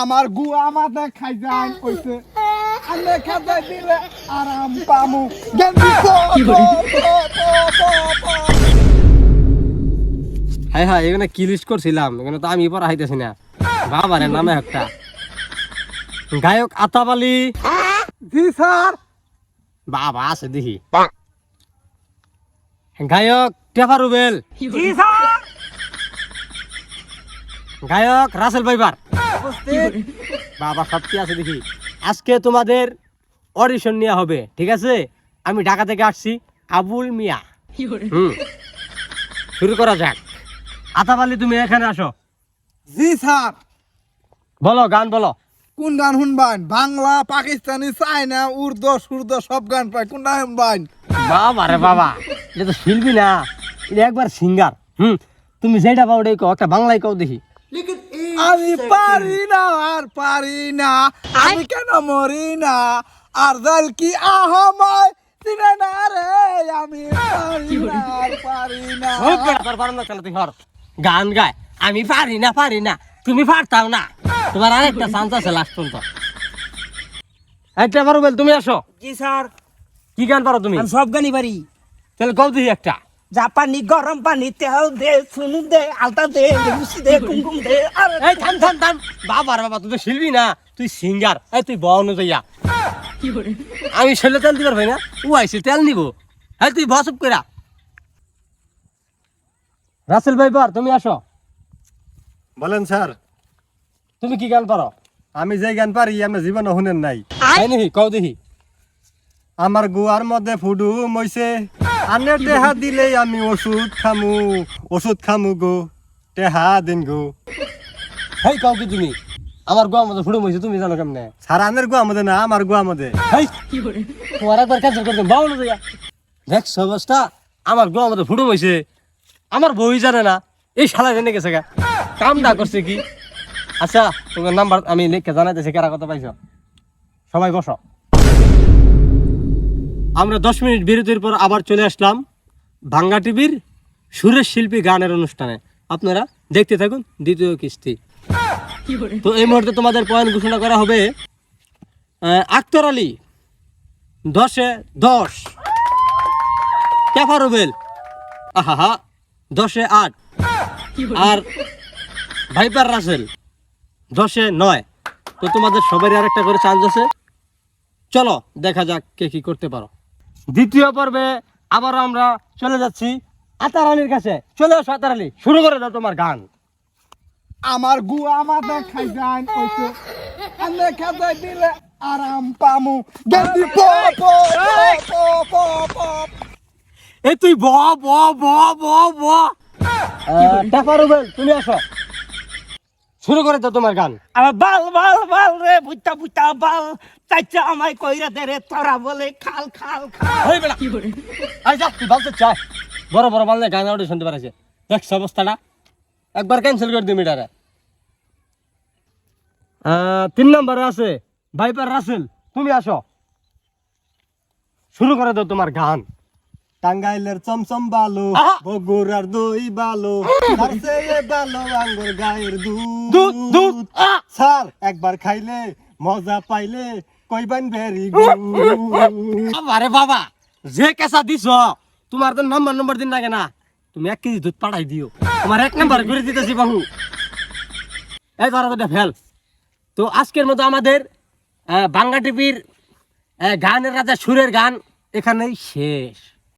আমার গুয়া মাথা খাই যান কইছে। আমি খাই দিলে আরাম পামু। হ্যাঁ হ্যাঁ এখানে কি লিস্ট করছিলাম? এখানে তো আমি পড়া হাইতেছি না। বাবারে নামে একটা। গায়ক আতাবালি। জি স্যার। বাবা আছে দেখি। গায়ক টেফা রুবেল। জি স্যার। গায়ক রাসেল ভাইবার বাবা কি আছে দেখি। আজকে তোমাদের অডিশন নেওয়া হবে ঠিক আছে? আমি ঢাকা থেকে আসছি আবুল মিয়া। হুম। শুরু করা যাক। আতাবালি তুমি এখানে আসো। জি স্যার। বলো গান বলো। কোন গান শুনবান? বাংলা পাকিস্তানি চাইনা উর্দু সুর্দু সব গান পায় কোন গান শুনবান? বাবা রে বাবা এটা তো শিল্পী না। এটা একবার সিঙ্গার। হুম তুমি যেটা পাও ওটাই কও একটা বাংলায় কও দেখি। আমি পারি না আর পারি না। আমি কেন মরি না? আর দল কি আহমায়? চিনে না রে আমি পারি না আর পারি না। তোর গান গায়। আমি পারি না পারি না। তুমি পারতাও না। তোমার আরেকটা চান্স আছে লাস্ট পর্যন্ত। একটা পারো বল তুমি আসো। জি স্যার। কি গান পারো তুমি? আমি সব গানই পারি। তাহলে কও দেখি একটা। জাপানি গরম পানি তেল দে সুনু দে আলতা দে লুচি দে কুমকুম দে আর এই থাম থাম থাম। বাবা বাবা তুই তো শিল্পী না? তুই সিঙ্গার এই তুই বহন যাইয়া আমি ছেলে তেল দিবার ভাই না? ও আইসে তেল নিব। এই তুই বসব কইরা। রাসেল ভাই বার তুমি আসো। বলেন স্যার। তুমি কি গান পারো? আমি যে গান পারি আমি জীবনে শুনেন নাই। কও দেখি। আমার গুয়ার মধ্যে ফুডু মইছে আনে টেহা দিলে আমি ওষুধ খামু ওষুধ খামু গো টেহা দিন গো। হেই কও কি তুমি? আমার গোয়া মতো ফুড়ে মইছে তুমি জানো কেমনে? স্যার আনের গুয়া মধ্যে না আমার গুয়া মধ্যে হেই তোমার একবার ক্যান্সেল করে দেব বাউল যাইয়া। দেখ অবস্থা আমার গোয়া মতো ফুড়ে মইছে আমার বই জানে না এই শালা জেনে গেছে গা। কাম না করছে কি? আচ্ছা তোমার নাম্বার আমি লিখে জানাইতেছি কারা কত পাইছো? সবাই বসো। আমরা দশ মিনিট বিরতির পর আবার চলে আসলাম ভাঙ্গা টিভির সুরেশ শিল্পী গানের অনুষ্ঠানে। আপনারা দেখতে থাকুন দ্বিতীয় কিস্তি। তো এই মুহূর্তে তোমাদের পয়েন্ট ঘোষণা করা হবে আক্তর আলী, দশে দশ। ক্যাফা রুবেল আহা দশে আট। আর ভাইপার রাসেল, দশে নয়। তো তোমাদের সবারই আরেকটা করে চান্স আছে। চলো, দেখা যাক কে কি করতে পারো। দ্বিতীয় পর্বে আবার আমরা চলে যাচ্ছি আতার আলীর কাছে। চলে আসো আতার আলী শুরু করে দাও তোমার গান। আমার গুয়া মাথা খাই যান কইছে আমি খাই দিলে আরাম পামু। গেন্দি পো পো পো পো পো এই তুই ব ব ব ব ব। টাকা রুবেল তুমি আসো। শুরু করে তো তোমার গান। আমার বাল বাল বাল রে বুইতা বুইতা বাল। চাইছে আমায় কইরা দে রে তোরা বলে খাল খাল খাল। হই বেটা আই যা তুই বলতে চাই বড় বড় মাল গান অডিও শুনতে পারছে দেখছ অবস্থাটা। একবার ক্যান্সেল করে দিই মিটারে তিন নম্বরে আছে ভাইপার রাসেল। তুমি আসো। শুরু করে দাও তোমার গান। টাঙ্গাইলের চমচম বালো! বগুড়ার দই বালো তার চেয়ে বালো আঙ্গুর গায়ের দুধ। স্যার একবার খাইলে মজা পাইলে কইবান ভেরি আরে বাবা যে কেসা দিছ তোমার তো নাম্বার নম্বর দিন লাগে না। তুমি এক কেজি দুধ পাঠাই দিও। তোমার এক নাম্বার করে দিতেছি বাহু। এই ধরো তো ফেল। তো আজকের মতো আমাদের বাংলা টিভির গানের রাজা সুরের গান এখানেই শেষ।